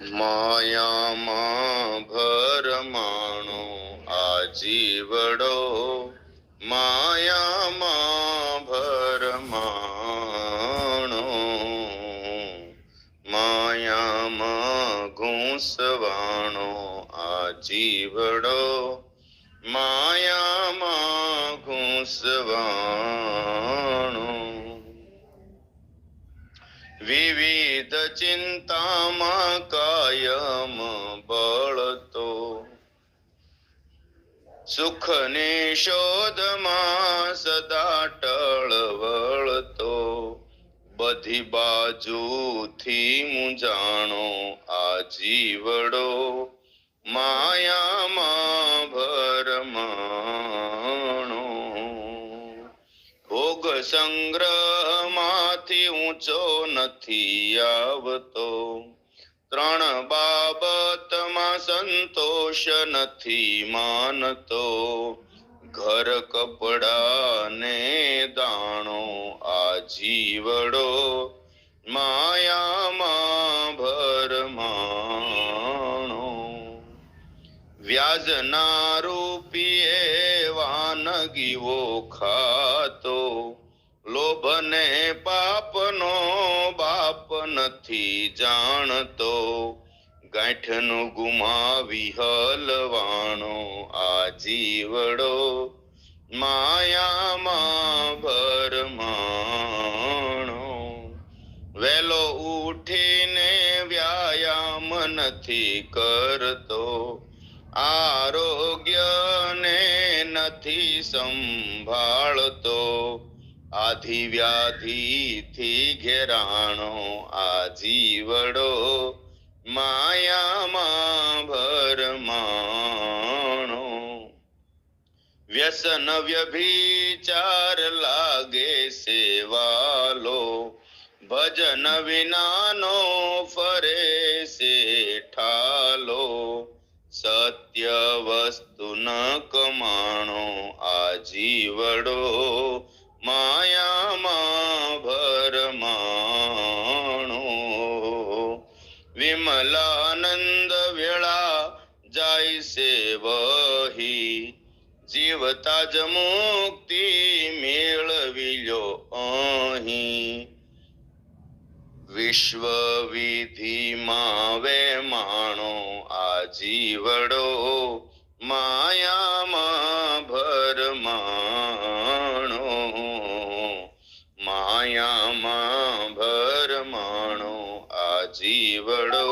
માયામાં ભરમાણો આ જીવડો માયામાં ભરમાણો માયામાં ઘૂંસવાણો આ જીવડો માયામાં ઘૂંસવાણો વિવિધ ચિંતામાં કાયમ બળતો. સુખની શોધમાં સદા ટળવળતો. બધી બાજુથી મુંજાણો આ જીવડો માયામાં ભરમાણો. ભોગ સંગ્રહમાંથી ઊંચો નથી આવતો. ત્રણ બાબતમાં સંતોષ નથી માનતો. ઘર કપડા ને દાણો આ જીવડો માયામાં ભરમાણો વ્યાજના રૂપિયે વાનગીઓ ખાતો. લોભને પાપનો બાપ નથી જાણતો. ગાંઠનું ગુમાવી હલવાણો આ જીવડો માયામાં ભરમાણો વેલો ઉઠીને વ્યાયામ નથી કરતો. આરોગ્યને નથી સંભાળતો. આધિ વ્યાધિથી ઘેરાણો આ જીવડો માયામાં ભરમાણો. વ્યસન વ્યભિચાર લાગે સેવાલો, ભજન વિનાનો ફરે સે ઠાલો સત્ય વસ્તુ ન કમાણો આ જીવડો માયામાં ભરમાણો વિમલાનંદ વેળા જાય છે વહી જીવતા જ મુક્તિ મેળવી લો અહીં વિશ્વ વિધિમાં વે માણો આ જીવડો માયામાં માયામાં ભરમાણો આ જીવડો